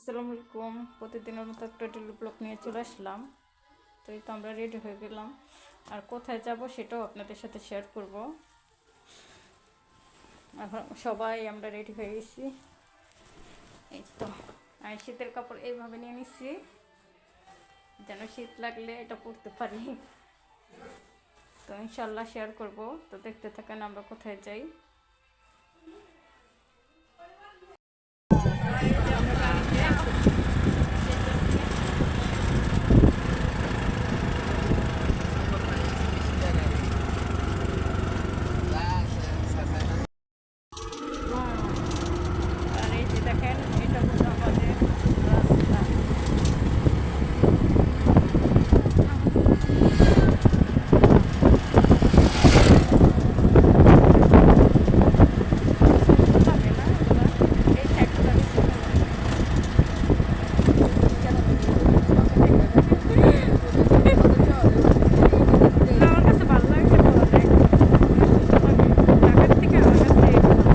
আসসালামু আলাইকুম। প্রতিদিনের মতো একটা ডেলি ব্লগ নিয়ে চলে আসলাম। তো এই তো আমরা রেডি হয়ে গেলাম। আর কোথায় যাব সেটাও আপনাদের সাথে শেয়ার করব। এখন সবাই আমরা রেডি হয়ে গেছি। এই তো, আর শীতের কাপড় এইভাবে নিয়ে নিচ্ছি যেন শীত লাগলে এটা পরতে পারি। তো ইনশাল্লাহ শেয়ার করব। তো দেখতে থাকেন আমরা কোথায় যাই আর এই যে দেখেন এটা হলো আমাদের রাস্তা হবে না, এই সাইডটা বেশি ভালো। আমার কাছে ভালো লাগছে তো অনেক। ঢাকার থেকে আমার কাছে আর এটা হলো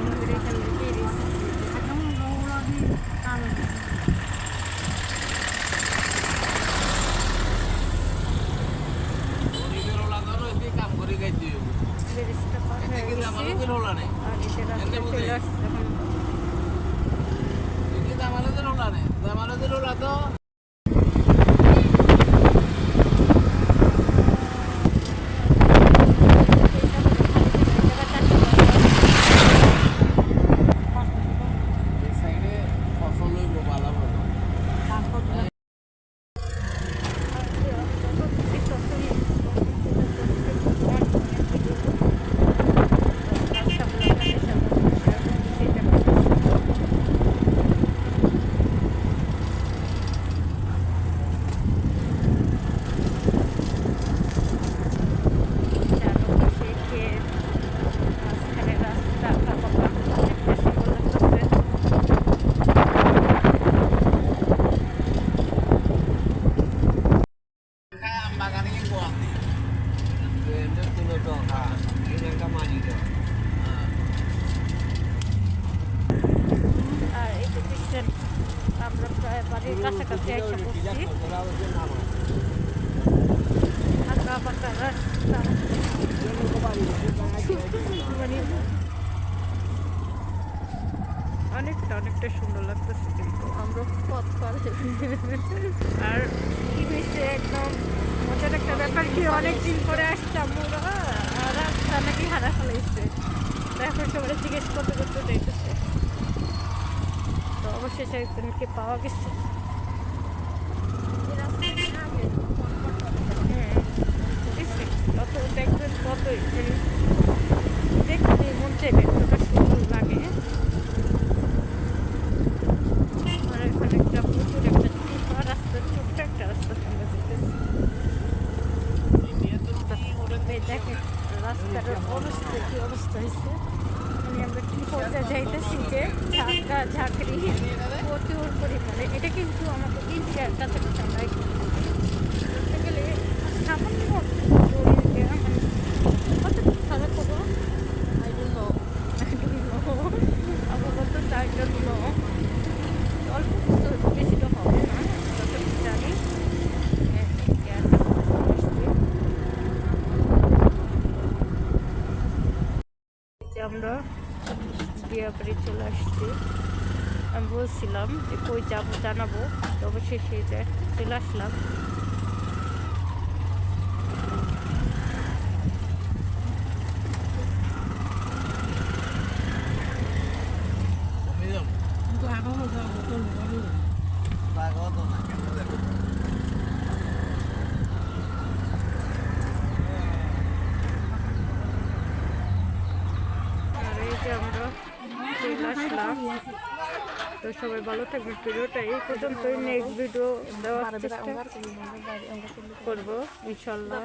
আমাদের এখানে টেরিস টেরিসটা পার হয়ে গেছি আর এটা রাস্তায় চলে আসছে এখন চারপাশে ক্ষেত, মাঝখানে রাস্তা, আঁকা বাঁকা, অনেকটা সুন্দর লাগতেছে। আর এই যে দেখছেন, আমরা প্রায় বাড়ির কাছাকাছি এসে পড়ছি আঁকা বাঁকা রাস্তা মানে অনেকটা অনেকটা সুন্দর লাগতেছে কিন্তু আমরা পথ পার আর কি হয়েছে একদম মজার একটা ব্যাপার কি অনেকদিন পরে আসতাম আর রাস্তা নাকি হারা ফেলাইছে এখন সবাই জিজ্ঞেস করতে করতে যাইতেছে তো অবশেষে একজনকে পাওয়া গেছে কত দেখবেন মানে দেখতে মন চাইবে এতটা সুন্দর লাগে আর এখানে একটা প্রচুর একটা চিপা রাস্তা ছোট্ট একটা রাস্তা আমরা যেতেছি দেখেন রাস্তার অবস্থা কি অবস্থা হয়েছে আমরা কি পর্যায়ে যাইতেছি যে ঝাঁকা ঝাঁকড়ি প্রচুর পরিমাণে এটা কিন্তু আমাদের ইন্ডিয়ার কাছাকাছি আমরা আমরা বিয়াবাড়ি চলে আসছি। আমি বলছিলাম যে কই যাব, জানাব। তবে অবশ্যই সেই চলে আসলাম আর এই যে আমরা চলে তো সবাই ভালো থাকবেন। ভিডিওটা এই পর্যন্তই। নেক্সট ভিডিও দেওয়ার চেষ্টা করব ইনশাল্লাহ।